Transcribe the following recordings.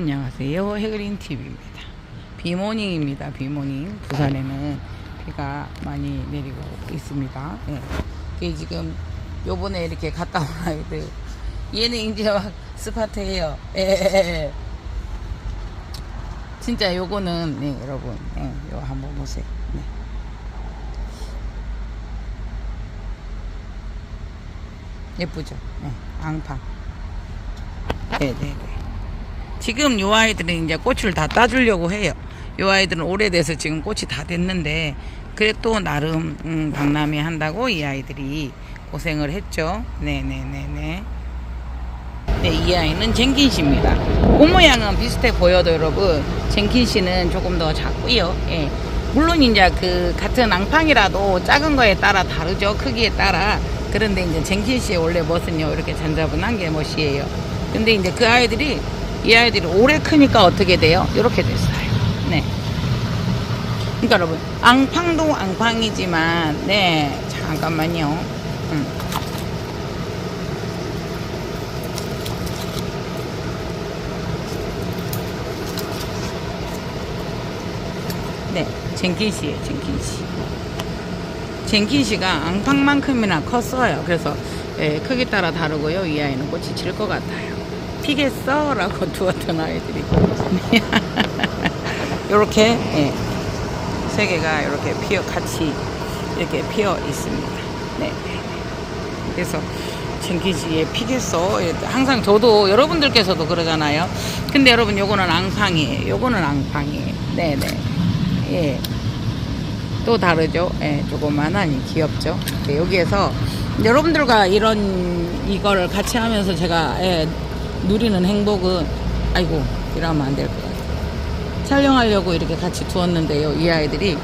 안녕하세요. 해그린 TV입니다. 비모닝입니다. 비모닝. 부산에는 비가 많이 내리고 있습니다. 예. 그게 지금 요번에 이렇게 갔다 온 아이들. 얘는 이제 막 스파트예요. 예, 예, 예. 진짜 요거는 네, 여러분. 예, 요 한번 보세요. 네. 예쁘죠? 네, 앙팡. 네네네. 지금 요 아이들은 이제 꽃을 다 따주려고 해요. 요 아이들은 오래돼서 지금 꽃이 다 됐는데 그래 또 나름 음, 박람회 한다고 이 아이들이 고생을 했죠. 네네네네. 네, 이 아이는 젠킨 씨입니다. 꽃 모양은 비슷해 보여도 여러분, 젠킨 씨는 조금 더 작고요. 예. 물론 이제 그 같은 앙팡이라도 작은 거에 따라 다르죠. 크기에 따라. 그런데 이제 젠킨 씨의 원래 멋은요, 이렇게 잔자분한 게 멋이에요. 근데 이제 그 아이들이, 이 아이들이 오래 크니까 어떻게 돼요? 이렇게 됐어요. 네. 그러니까 여러분, 앙팡도 앙팡이지만, 네, 잠깐만요. 음. 네, 젠킨 씨예요, 젠킨 씨. 젠킨 씨가 앙팡만큼이나 컸어요. 그래서 예, 크기 따라 다르고요. 이 아이는 꽃이 질 것 같아요. 피겠어? 라고 두었던 아이들이. 이렇게 예, 세 개가 이렇게 피어 같이 이렇게 피어 있습니다. 네. 그래서 씨의 피겠어? 항상 저도 여러분들께서도 그러잖아요. 근데 여러분 요거는 앙팡이에요. 요거는 앙팡이에요. 네네. 예. 또 다르죠. 예, 조그만하니 귀엽죠. 네, 여기에서 여러분들과 이런 이거를 같이 하면서 제가 예, 누리는 행복은 아이고 이러면 안 될 것 같아요. 촬영하려고 이렇게 같이 두었는데요. 이 아이들이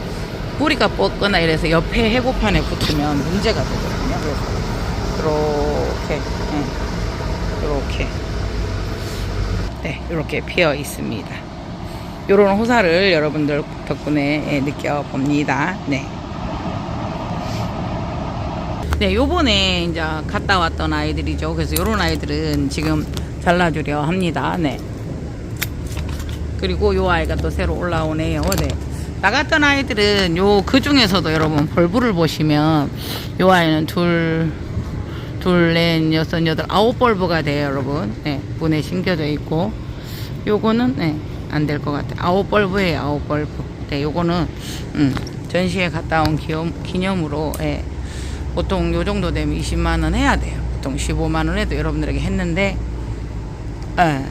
뿌리가 뻗거나 이래서 옆에 해고판에 붙으면 문제가 되거든요. 그래서 이렇게 예, 이렇게 네, 이렇게 피어 있습니다. 요런 호사를 여러분들 덕분에 예, 느껴봅니다. 네. 네, 요번에 이제 갔다 왔던 아이들이죠. 그래서 요런 아이들은 지금 잘라주려 합니다. 네. 그리고 요 아이가 또 새로 올라오네요. 네. 나갔던 아이들은 요 그 중에서도 여러분 벌브를 보시면 요 아이는 둘, 둘, 넷, 여섯, 여덟, 아홉 벌브가 돼요, 여러분. 네. 분에 심겨져 있고. 요거는, 네. 안 될 것 같아요. 아홉 벌브예요, 아홉 벌브. 네, 요거는, 음, 전시회 갔다 온 기념, 기념으로, 예. 보통 요 정도 되면 20만원 해야 돼요. 보통 15만원 해도 여러분들에게 했는데, 예.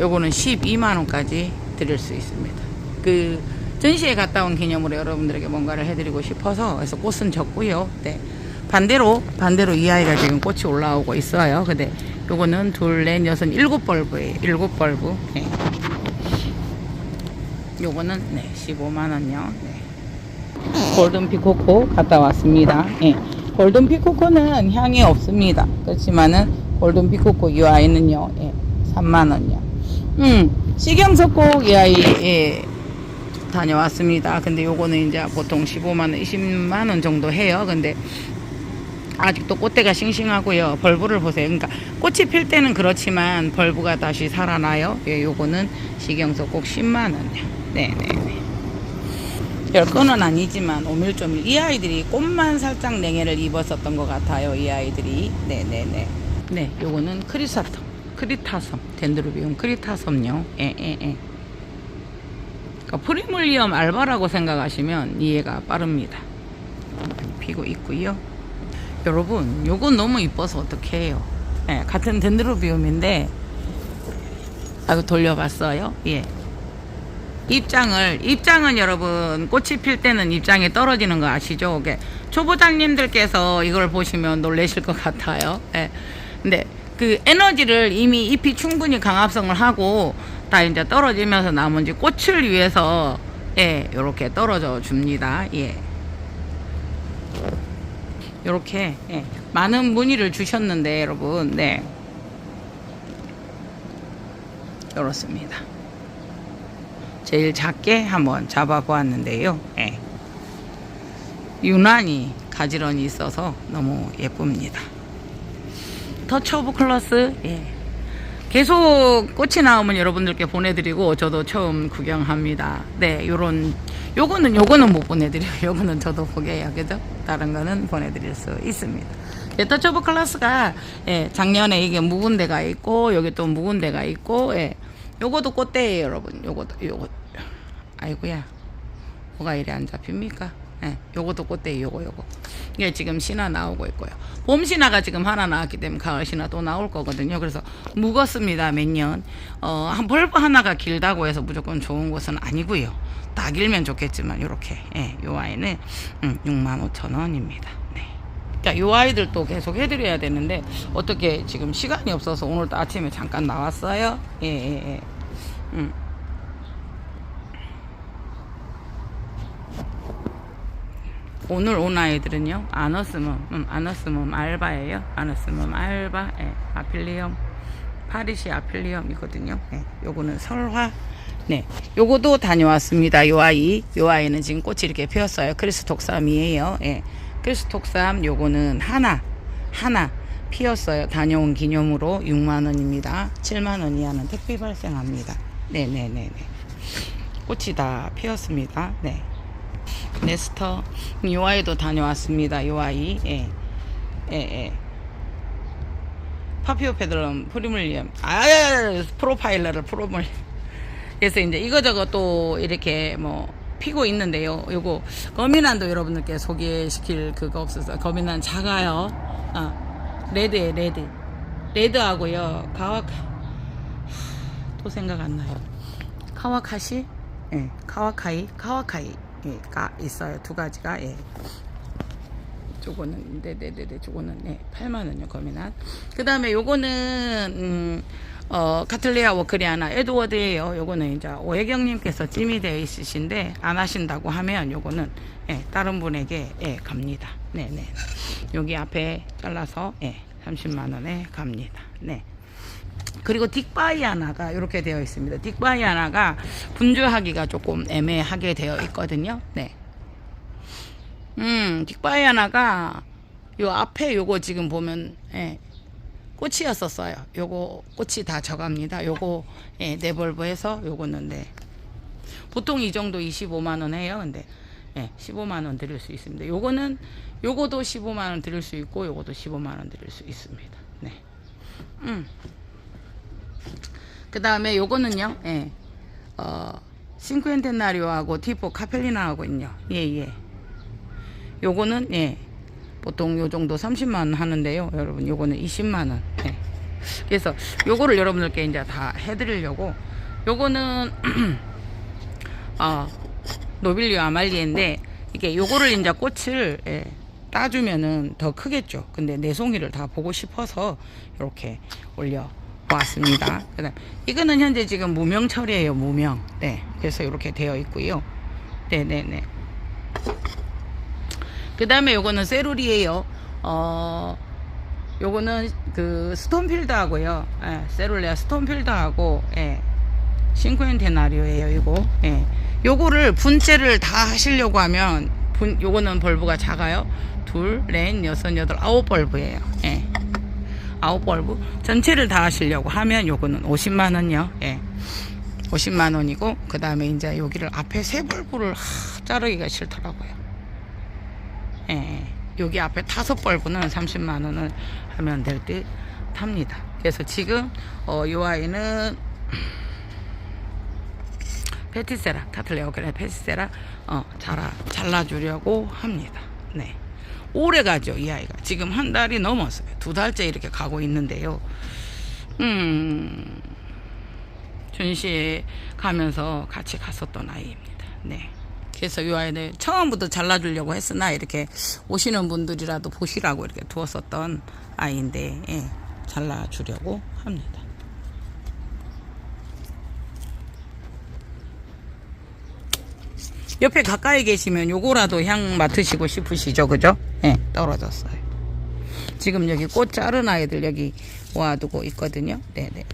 요거는 12만원까지 드릴 수 있습니다. 그, 전시회 갔다 온 기념으로 여러분들에게 뭔가를 해드리고 싶어서, 그래서 꽃은 적고요. 네. 반대로, 반대로 이 아이가 지금 꽃이 올라오고 있어요. 근데 요거는 둘, 넷, 여섯, 일곱 벌브예요. 일곱 벌브. 네. 요거는 네, 15만 원요. 네. 골든 피코코 갔다 왔습니다. 예. 골든 피코코는 향이 없습니다. 그렇지만은 골든 피코코 이 아이는요. 예. 3만 원요. 음. 시경석곡 이 아이 예. 다녀왔습니다. 근데 요거는 이제 보통 15만 원, 20만 원 정도 해요. 근데 아직도 꽃대가 싱싱하고요. 벌브를 보세요. 그러니까 꽃이 필 때는 그렇지만 벌브가 다시 살아나요. 예, 요거는 시경석 꼭 10만 원이요. 네 네 네. 별건은 아니지만 오밀조밀 이 아이들이 꽃만 살짝 냉해를 입었었던 것 같아요. 이 아이들이 네 네 네. 네, 요거는 크리사텀, 크리타섬, 덴드로비움 크리타섬요. 예예예. 예, 그러니까 프리물리엄 알바라고 생각하시면 이해가 빠릅니다. 피고 있고요. 여러분, 요건 너무 이뻐서 어떡해요. 예, 같은 덴드로비움인데, 아이고, 돌려봤어요. 예. 입장을, 입장은 여러분, 꽃이 필 때는 입장이 떨어지는 거 아시죠? 초보장님들께서 이걸 보시면 놀라실 것 같아요. 예. 근데 그 에너지를 이미 잎이 충분히 강합성을 하고, 다 이제 떨어지면서 나머지 꽃을 위해서, 예, 요렇게 떨어져 줍니다. 예. 이렇게 예, 많은 문의를 주셨는데 여러분 네 이렇습니다 제일 작게 한번 잡아 보았는데요 예. 유난히 가지런히 있어서 너무 예쁩니다 터치 오브 클러스 예. 계속 꽃이 나오면 여러분들께 보내드리고 저도 처음 구경합니다. 네, 요런 요거는 요거는 못 보내드려요. 요거는 저도 보게요, 그죠? 다른 거는 보내드릴 수 있습니다. 베타 초보 클래스가 예, 작년에 이게 묵은 데가 있고 여기 또 묵은 데가 있고 예, 요거도 꽃대예요, 여러분. 요거도 요거 아이고야, 뭐가 이래 안 잡힙니까? 예, 요것도 꽃대 요거 요거. 이게 지금 신화 나오고 있고요. 봄 신화가 지금 하나 나왔기 때문에 가을 신화 또 나올 거거든요. 그래서 묵었습니다 몇 년. 어, 한 벌브 하나가 길다고 해서 무조건 좋은 것은 아니고요. 다 길면 좋겠지만 요렇게 예, 요 아이는 음, 6만 5천 원입니다. 네. 자, 요 아이들도 계속 해드려야 되는데 어떻게 지금 시간이 없어서 오늘도 아침에 잠깐 나왔어요. 예, 예, 예. 음. 오늘 온 아이들은요 안 왔으면 음, 안 왔으면 알바예요. 안 왔으면 알바 예, 아필리엄 파리시 아필리엄이거든요. 예, 요거는 설화. 네 요거도 다녀왔습니다. 요 아이 요 아이는 지금 꽃이 이렇게 피었어요. 크리스톡삼이에요. 예, 크리스톡삼 요거는 하나 하나 피었어요. 다녀온 기념으로 6만원입니다. 7만원 이하는 택배 발생합니다. 네네네네. 꽃이 다 피었습니다. 네 네스터 요 아이도 다녀왔습니다. 요 아이 예. 예, 예. 파피오 페드럼 프리물리엄 아 프로파일러를 프로물 그래서 이제 이거저거 또 이렇게 뭐 피고 있는데요. 요거 거미난도 여러분들께 소개시킬 그거 없어서 거미난 작아요. 어. 레드에 레드 레드하고요. 가와카 또 생각 안 나요. 카와카시 예. 카와카이 카와카이 가 있어요. 두 가지가 예. 요거는 네네네네 저거는 네 8만 원요 거미난. 그 다음에 요거는 음, 어 카틀리아 워크리아나 에드워드예요. 요거는 이제 오혜경님께서 찜이 되어 있으신데 안 하신다고 하면 요거는 예, 다른 분에게 예, 갑니다. 네네. 여기 앞에 잘라서 예, 30만 원에 갑니다. 네 그리고 딕바이아나가 이렇게 되어 있습니다. 딕바이아나가 분주하기가 조금 애매하게 되어 있거든요. 네. 음, 딕바이아나가 요 앞에 요거 지금 보면 예, 꽃이었었어요. 요거 꽃이 다 저갑니다. 요거 예, 네벌브해서 요거는 네. 보통 이 정도 25만 원 해요. 근데 예, 15만 원 드릴 수 있습니다. 요거는 요거도 15만 원 드릴 수 있고 요거도 15만 원 드릴 수 있습니다. 네. 음. 그 다음에 요거는요, 예, 어, 싱쿠엔테나리오하고 티포 카펠리나하고 있요. 예, 예. 요거는, 예, 보통 요 정도 30만원 하는데요. 여러분, 요거는 20만원. 예. 그래서 요거를 여러분들께 이제 다 해드리려고, 요거는, 어, 노빌리오 아말리인데, 이게 요거를 이제 꽃을, 예, 따주면은 더 크겠죠. 근데 내 송이를 다 보고 싶어서 이렇게 올려 왔습니다. 그다음 이거는 현재 지금 무명 처리예요. 무명. 네. 그래서 이렇게 되어 있고요. 네, 네, 네. 그 다음에 요거는 세룰이에요. 어 요거는 그 스톤필드하고요. 예, 세룰레아 스톤필드하고 예. 싱쿠엔테나리오예요, 이거. 예. 요거를 분째를 다 하시려고 하면 분 요거는 벌브가 작아요. 둘, 넷, 여섯, 여덟, 아홉 벌브예요. 예. 아홉 벌브 전체를 다 하시려고 하면 요거는 50만 원요. 예. 50만 원이고 그 다음에 이제 여기를 앞에 세 벌브를 하, 자르기가 싫더라고요. 예. 여기 앞에 다섯 벌브는 30만 원을 하면 될 듯 합니다. 그래서 지금 어, 요 아이는 페티세라 카틀레오 그래 페티세라 어, 잘라 잘라주려고 합니다. 네. 오래 가죠 이 아이가. 지금 한 달이 넘었어요. 두 달째 이렇게 가고 있는데요. 음 전시회 가면서 같이 갔었던 아이입니다. 네. 그래서 이 아이는 처음부터 잘라주려고 했으나 이렇게 오시는 분들이라도 보시라고 이렇게 두었었던 아이인데 예, 잘라주려고 합니다. 옆에 가까이 계시면 요거라도 향 맡으시고 싶으시죠? 그죠 예 떨어졌어요. 지금 여기 꽃 자른 아이들 여기 모아두고 있거든요. 네네네.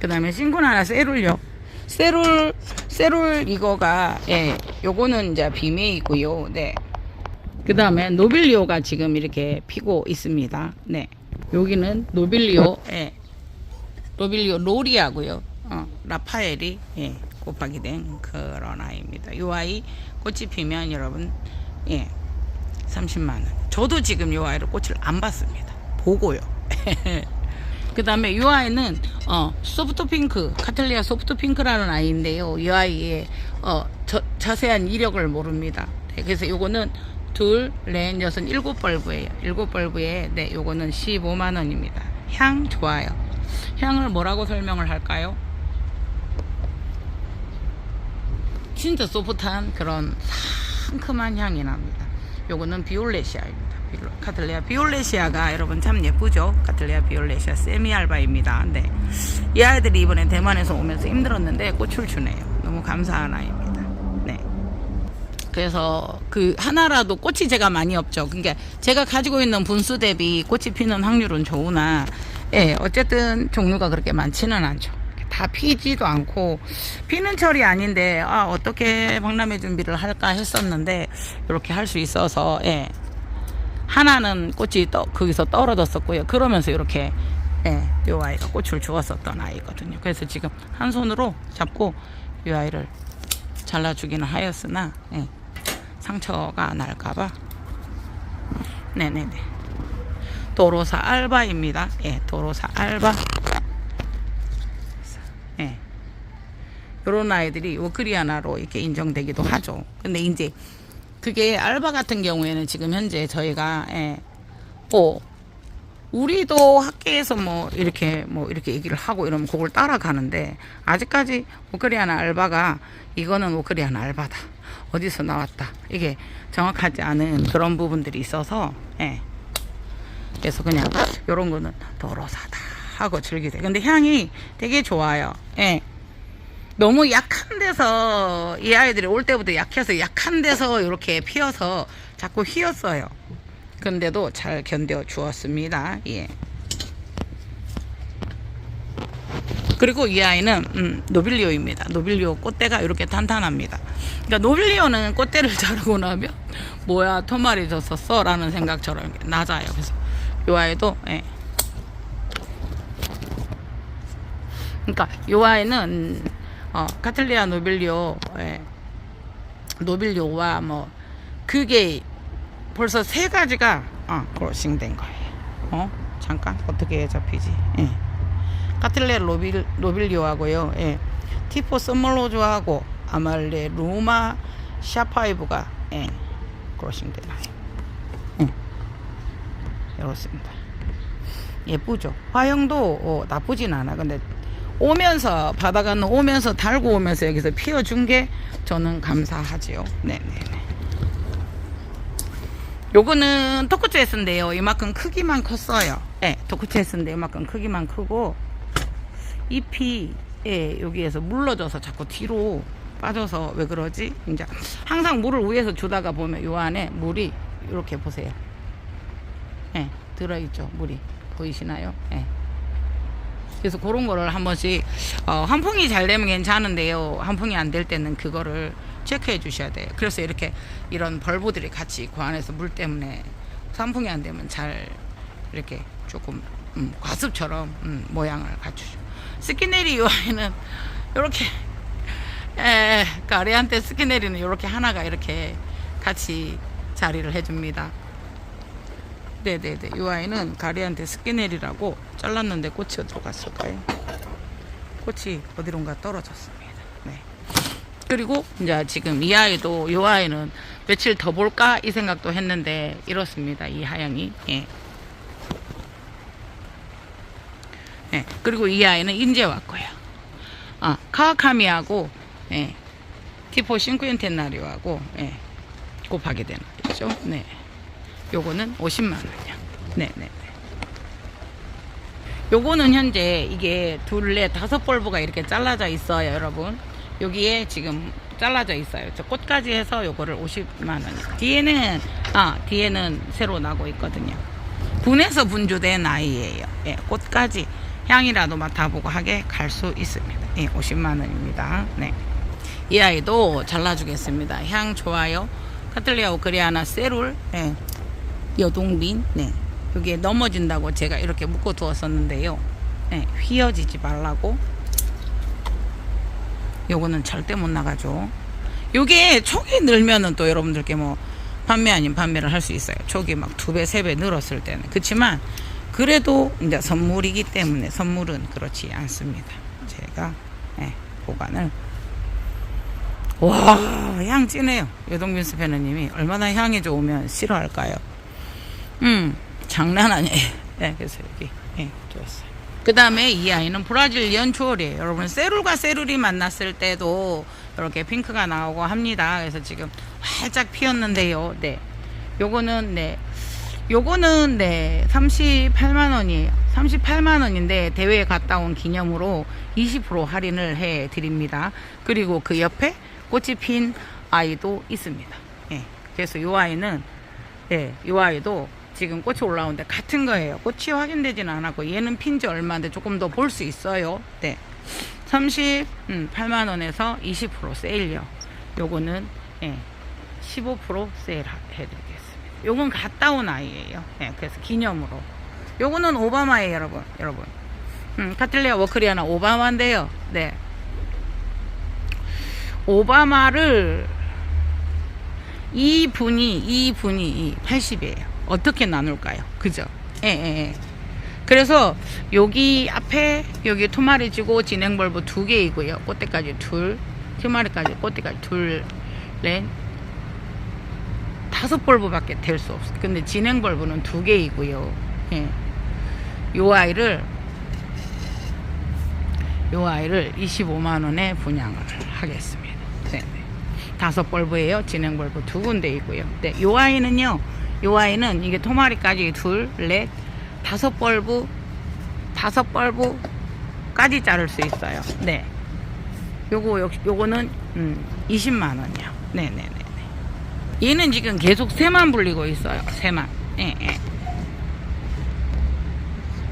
그 다음에 싱군 하나 세룰요. 세룰 세룰 이거가 예 요거는 이제 비메이고요. 네 그 다음에 노빌리오가 지금 이렇게 피고 있습니다. 네. 여기는 노빌리오 예. 로빌리오 로리하고요. 어, 라파엘이 예, 곱하기 된 그런 아이입니다. 이 아이 꽃이 피면 여러분 예, 30만 원. 저도 지금 이 아이를 꽃을 안 봤습니다. 보고요. 그 다음에 이 아이는 어, 소프트 핑크, 카텔리아 소프트 핑크라는 아이인데요. 이 아이의 어, 저, 자세한 이력을 모릅니다. 네, 그래서 요거는 둘, 넷, 여섯, 일곱 벌브예요. 일곱 벌브에 네, 요거는 15만 원입니다. 향 좋아요. 향을 뭐라고 설명을 할까요? 진짜 소프트한 그런 상큼한 향이 납니다. 요거는 비올레시아입니다. 비올- 카틀레아 비올레시아가 여러분 참 예쁘죠? 카틀레아 비올레시아 세미알바입니다. 네. 이 아이들이 이번에 대만에서 오면서 힘들었는데 꽃을 주네요. 너무 감사한 아이입니다. 네. 그래서 그 하나라도 꽃이 제가 많이 없죠. 그러니까 제가 가지고 있는 분수 대비 꽃이 피는 확률은 좋으나 예, 어쨌든 종류가 그렇게 많지는 않죠. 다 피지도 않고 피는 철이 아닌데 아 어떻게 박람회 준비를 할까 했었는데 이렇게 할 수 있어서 예. 하나는 꽃이 떠, 거기서 떨어졌었고요. 그러면서 이렇게 예, 요 아이가 꽃을 주었었던 아이거든요. 그래서 지금 한 손으로 잡고 이 아이를 잘라주기는 하였으나 예, 상처가 날까봐 네네네 도로사 알바입니다. 예, 도로사 알바 예. 요런 아이들이 워크리아나로 이렇게 인정되기도 하죠. 근데 이제 그게 알바 같은 경우에는 지금 현재 저희가 예, 뭐 우리도 학계에서 뭐 이렇게 뭐 이렇게 얘기를 하고 이러면 그걸 따라가는데 아직까지 워크리아나 알바가 이거는 워크리아나 알바다. 어디서 나왔다. 이게 정확하지 않은 그런 부분들이 있어서 예. 그래서 그냥 요런 거는 도로사다 하고 즐기세요. 근데 향이 되게 좋아요. 예. 너무 약한 데서 이 아이들이 올 때부터 약해서 약한 데서 이렇게 피어서 자꾸 휘었어요. 근데도 잘 견뎌 주었습니다. 예. 그리고 이 아이는 음, 노빌리오입니다. 노빌리오 꽃대가 이렇게 탄탄합니다. 그러니까 노빌리오는 꽃대를 자르고 나면 뭐야 토말이 졌었어 라는 생각처럼 이렇게 낮아요. 그래서 이 아이도 예. 그러니까 이 아이는 어, 카틀리아 노빌리오 예. 노빌리오와 뭐 그게 벌써 세 가지가 어, 크로싱된 거예요. 어? 잠깐 어떻게 잡히지? 예. 카틀레 로빌, 로빌리오하고요. 예. 티포 썸멀로즈하고 아말레 루마 샤파이브가 예. 크로싱된 아이. 예. 이렇습니다. 예쁘죠? 화형도 어, 나쁘진 않아. 근데 오면서 바다가 오면서 달고 오면서 여기서 피워준 게 저는 감사하지요. 네네네. 요거는 토크체스인데요. 이만큼 크기만 컸어요. 네, 토크체스인데 이만큼 크기만 크고 잎이 예, 여기에서 물러져서 자꾸 뒤로 빠져서 왜 그러지? 이제 항상 물을 위에서 주다가 보면 요 안에 물이 이렇게 보세요. 예, 들어있죠. 물이 보이시나요? 예. 그래서 그런 거를 한 번씩 어, 환풍이 잘 되면 괜찮은데요. 환풍이 안 될 때는 그거를 체크해 주셔야 돼요. 그래서 이렇게 이런 벌브들이 같이 그 안에서 물 때문에 환풍이 안 되면 잘 이렇게 조금 음, 과습처럼 음, 모양을 갖추죠. 스키네리 요아이는 이렇게 에, 가리한테 스키네리는 이렇게 하나가 이렇게 같이 자리를 해줍니다. 네네네. 이 아이는 가리한테 스키넬이라고 잘랐는데 꽃이 어디로 갔을까요? 꽃이 어디론가 떨어졌습니다. 네. 그리고 이제 지금 이 아이도 이 아이는 며칠 더 볼까 이 생각도 했는데 이렇습니다. 이 하양이. 예. 예. 그리고 이 아이는 인제 왔고요. 아, 카와카미하고 예. 티포 싱쿠엔텐나리오하고 예. 곱하게 되는 거죠. 네. 요거는 50만 원이요. 네, 네. 요거는 현재 이게 둘, 넷, 다섯 벌브가 이렇게 잘라져 있어요, 여러분. 여기에 지금 잘라져 있어요. 저 꽃까지 해서 요거를 50만 원. 뒤에는 아, 뒤에는 새로 나고 있거든요. 분해서 분주된 아이예요. 예, 꽃까지 향이라도 맡아보고 하게 갈 수 있습니다. 예, 50만 원입니다. 네. 이 아이도 잘라주겠습니다. 향 좋아요. 카틀리아 오크리아나 세룰, 예, 여동빈, 네. 여기에 넘어진다고 제가 이렇게 묶어 두었었는데요. 예, 휘어지지 말라고. 요거는 절대 못 나가죠. 요게 촉이 늘면은 또 여러분들께 뭐 판매 아닌 판매를 할 수 있어요. 촉이 막 두 배, 세 배 늘었을 때는. 그렇지만 그래도 이제 선물이기 때문에 선물은 그렇지 않습니다. 제가 예, 보관을 와, 향 진해요. 여동균 스패너님이 얼마나 향이 좋으면 싫어할까요? 음, 장난 아니에요. 예, 그래서 여기, 예, 좋았어요. 그 다음에 이 아이는 브라질리언 추월이에요. 여러분, 세룰과 세룰이 만났을 때도 이렇게 핑크가 나오고 합니다. 그래서 지금 활짝 피었는데요. 네. 요거는, 네. 요거는, 네, 38만 원이에요. 38만 원인데, 대회에 갔다 온 기념으로 20% 할인을 해 드립니다. 그리고 그 옆에 꽃이 핀 아이도 있습니다. 예. 그래서 요 아이는, 예, 요 아이도 지금 꽃이 올라오는데 같은 거예요. 꽃이 확인되지는 않았고 얘는 핀지 얼마인데 조금 더 볼 수 있어요. 네. 38만 원에서 20% 세일요. 요거는 예, 15% 세일 해드리겠습니다. 요건 갔다 온 아이예요. 예, 그래서 기념으로. 요거는 오바마예요, 여러분. 여러분. 음, 카틀리아 워크리아나 오바마인데요. 네. 오바마를 이 분이 이 분이 80이에요. 어떻게 나눌까요? 그죠? 예, 예, 예. 그래서 여기 앞에 여기 토마리지고 진행벌브 두 개이고요. 꽃대까지 둘, 토마리까지 꽃대까지 둘, 넷, 다섯 벌브밖에 될 수 없어요. 근데 진행벌브는 두 개이고요. 예. 요 아이를 요 아이를 25만 원에 분양을 하겠습니다. 네. 네. 다섯 벌브예요. 진행 벌브 두 군데 있고요. 네. 요 아이는요. 요 아이는 이게 토마리까지 둘, 넷, 다섯 벌브 다섯 벌브까지 자를 수 있어요. 네. 요거 요, 요거는 음, 20만 원이요. 네, 네, 네. 네. 얘는 지금 계속 새만 불리고 있어요. 새만. 예, 예.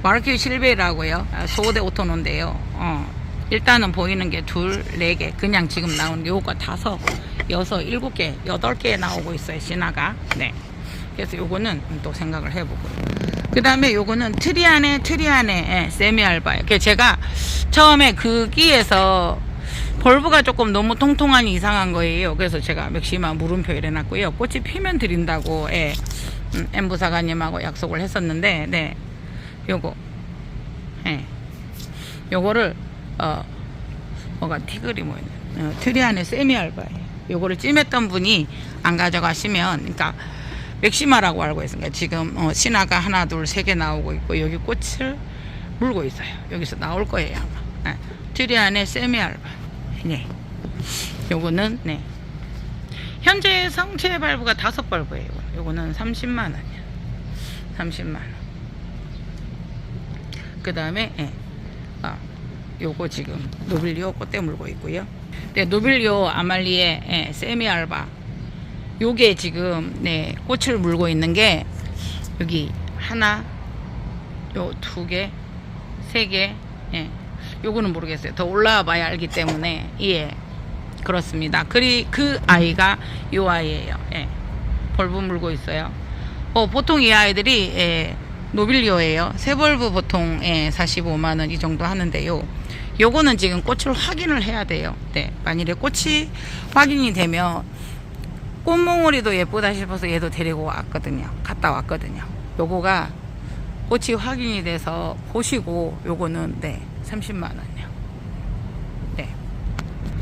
마르키 실베라고요. 아, 소대 오토노인데요. 어, 일단은 보이는 게 둘, 네 개. 그냥 지금 나오는 게 요거 다섯, 여섯, 일곱 개, 여덟 개 나오고 있어요. 신화가. 네. 그래서 요거는 또 생각을 해보고요. 그 다음에 요거는 트리안에 트리안에 예, 세미 알바예요. 그래서 제가 처음에 그 끼에서 벌브가 조금 너무 통통하니 이상한 거예요. 그래서 제가 맥시마 물음표 이래놨고요. 꽃이 피면 드린다고 예, 음, 엠부사관님하고 약속을 했었는데 네. 요거 예. 요거를 어 뭐가 티글이 뭐였냐 어, 트리안의 세미 알바예요 요거를 찜했던 분이 안 가져가시면 그러니까 맥시마라고 알고 있습니다. 지금 어, 신화가 하나 둘 세 개 나오고 있고 여기 꽃을 물고 있어요. 여기서 나올 거예요 아마. 예. 트리안의 세미알바. 네. 요거는 네. 현재 성체 발부가 다섯 발부예요 요거는 30만 원이야. 30만 원. 그 다음에 예. 아, 요거 지금 노빌리오 꽃대 물고 있고요. 네, 노빌리오 아말리에 예, 세미 알바 요게 지금 네 꽃을 물고 있는 게 여기 하나 요 두 개, 세 개, 예. 요거는 모르겠어요. 더 올라와 봐야 알기 때문에 예 그렇습니다. 그리 그 아이가 요 아이예요. 예. 벌브 물고 있어요. 어, 보통 이 아이들이 예, 노빌리오예요. 세벌브 보통 예, 45만 원 이 정도 하는데요. 요거는 지금 꽃을 확인을 해야 돼요. 네. 만일에 꽃이 확인이 되면 꽃몽우리도 예쁘다 싶어서 얘도 데리고 왔거든요. 갔다 왔거든요. 요거가 꽃이 확인이 돼서 보시고 요거는 네 30만 원이요. 네.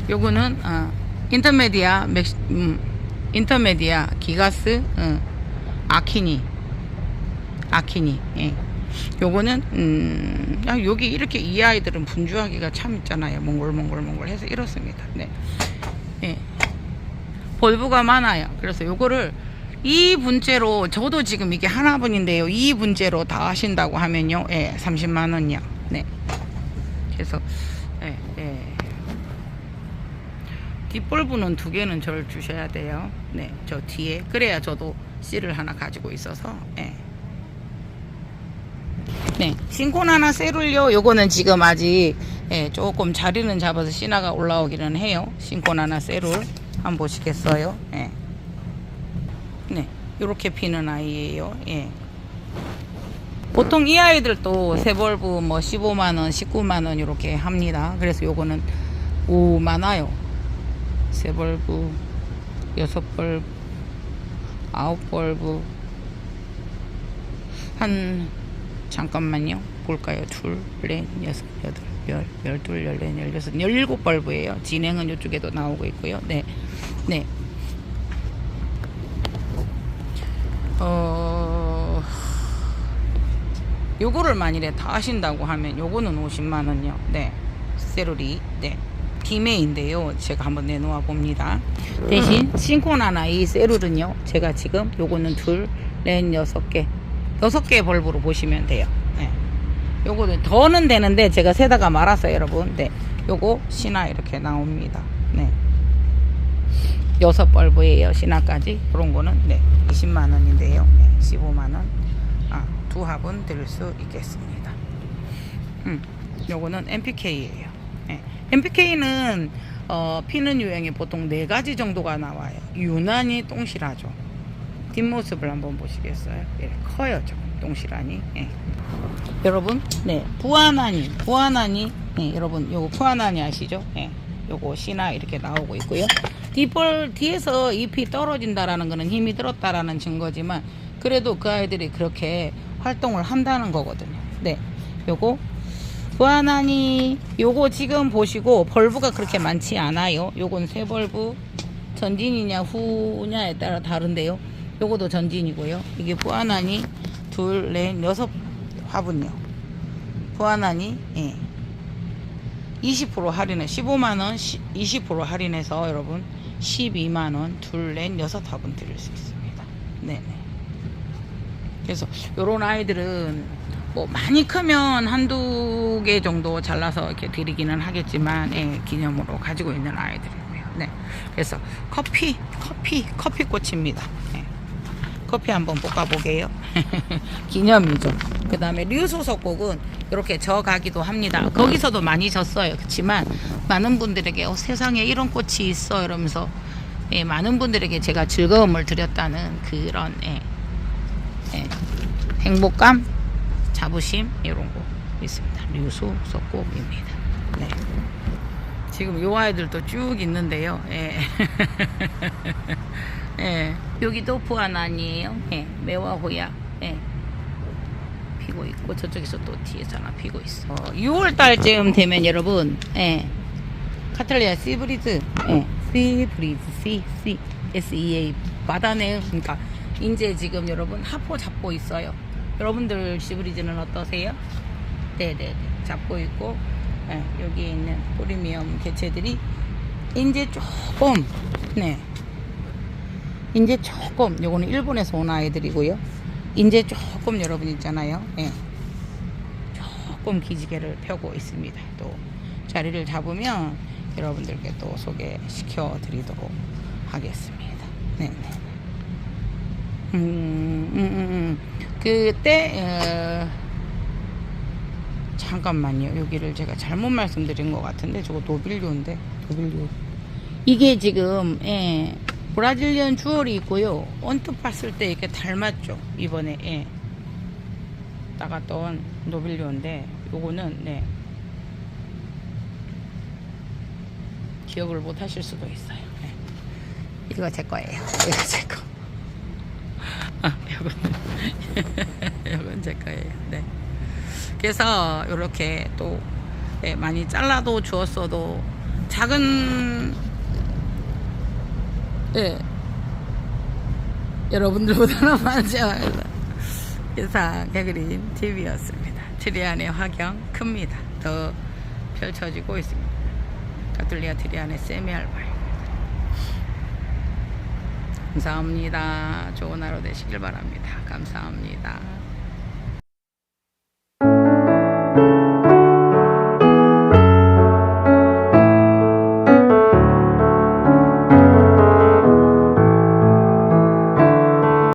요거는 어, 인터메디아 맥 음, 인터메디아 기가스 어, 아키니 아키니 예. 요거는 음 아, 여기 이렇게 이 아이들은 분주하기가 참 있잖아요 몽골몽골몽골 해서 이렇습니다 네 예. 볼브가 많아요 그래서 요거를 이 분째로 저도 지금 이게 하나분인데요 이 분째로 다 하신다고 하면요 예 30만 원이요 네 그래서 예, 예. 뒷볼브는 두 개는 저를 주셔야 돼요 네 저 뒤에 그래야 저도 씨를 하나 가지고 있어서 예. 네, 신코나나 세룰요. 요거는 지금 아직 예, 조금 자리는 잡아서 신화가 올라오기는 해요. 신코나나 세룰 한번 보시겠어요? 예. 네, 요렇게 피는 아이예요. 예. 보통 이 아이들도 세 벌브 뭐 15만 원, 19만 원 이렇게 합니다. 그래서 요거는 오 많아요. 세 벌브, 여섯 벌브, 아홉 벌브 한 잠깐만요. 볼까요? 둘, 넷, 여섯, 여덟, 열, 열둘, 열넷, 열여섯, 열일곱 벌브예요. 진행은 이쪽에도 나오고 있고요. 네, 네. 어, 요거를 만일에 다 하신다고 하면 요거는 50만 원요. 네. 세로리. 네. 기매인데요. 제가 한번 내놓아 봅니다. 대신 싱코나나 이 세룰은요. 제가 지금 요거는 둘, 넷, 여섯 개. 여섯 개 벌브로 보시면 돼요. 네. 요거는 더는 되는데 제가 세다가 말았어요, 여러분. 네. 요거 신화 이렇게 나옵니다. 네. 여섯 벌브예요, 신화까지. 그런 거는 네. 20만 원인데요. 네. 15만 원. 아, 두 합은 드릴 수 있겠습니다. 음. 요거는 MPK예요. 네. MPK는 어, 피는 유형이 보통 네 가지 정도가 나와요. 유난히 똥실하죠. 뒷모습을 한번 보시겠어요? 예, 커요, 좀 똥실하니. 예. 여러분, 네, 부안하니, 부안하니, 네, 여러분, 요거 부안하니 아시죠? 예, 요거 신화 이렇게 나오고 있고요. 뒷벌 뒤에서 잎이 떨어진다라는 거는 힘이 들었다라는 증거지만 그래도 그 아이들이 그렇게 활동을 한다는 거거든요. 네, 요거 부안하니, 요거 지금 보시고 벌브가 그렇게 많지 않아요. 요건 세 벌브, 전진이냐 후냐에 따라 다른데요. 요거도 전진이고요. 이게 부안하니 둘, 넷, 여섯 화분요. 부안하니 예. 20% 할인해 15만 원, 20% 할인해서 여러분 12만 원, 둘, 넷, 여섯 화분 드릴 수 있습니다. 네. 그래서 요런 아이들은 뭐 많이 크면 한두 개 정도 잘라서 이렇게 드리기는 하겠지만 예, 기념으로 가지고 있는 아이들이고요. 네. 그래서 커피, 커피, 커피 꽃입니다. 예. 커피 한번 볶아보게요. 기념이죠. 그 다음에 류소속곡은 이렇게 져가기도 합니다. 거기서도 많이 졌어요. 그렇지만 많은 분들에게 어, 세상에 이런 꽃이 있어 이러면서 예, 많은 분들에게 제가 즐거움을 드렸다는 그런 예, 예, 행복감, 자부심 이런 거 있습니다. 류소속곡입니다. 네. 지금 요 아이들도 쭉 있는데요. 예. 예. 여기도 부안 아니에요. 예. 매화호야. 예. 피고 있고 저쪽에서 또 뒤에서 하나 피고 있어. 6월 달쯤 되면 여러분, 예. 카탈리아 시브리즈, 예. 시브리즈, C, C, S, E, A. 바다네. 그러니까, 이제 지금 여러분 하포 잡고 있어요. 여러분들 시브리즈는 어떠세요? 네네네. 잡고 있고, 예, 여기에 있는 프리미엄 개체들이 이제 조금, 네. 이제 조금, 요거는 일본에서 온 아이들이고요. 이제 조금 여러분 있잖아요. 예. 조금 기지개를 펴고 있습니다. 또 자리를 잡으면 여러분들께 또 소개시켜 드리도록 하겠습니다. 네. 네. 음, 음, 음, 음. 그때, 어, 잠깐만요. 여기를 제가 잘못 말씀드린 것 같은데 저거 노빌료인데 노빌료. 이게 지금 예, 브라질리언 주얼이 있고요. 언뜻 봤을 때 이렇게 닮았죠. 이번에 예. 따갔던 노빌료인데 요거는 네. 기억을 못 하실 수도 있어요. 네. 이거 제 거예요. 이거 제 거. 아, 요거는 요건 제 거예요. 네. 그래서 이렇게 또 예, 많이 잘라도 주었어도 작은 예 여러분들보다는 많죠. 그래서 개그린 TV였습니다. 트리안의 화경 큽니다. 더 펼쳐지고 있습니다. 카톨리아 트리안의 세미 알바입니다. 감사합니다. 좋은 하루 되시길 바랍니다. 감사합니다.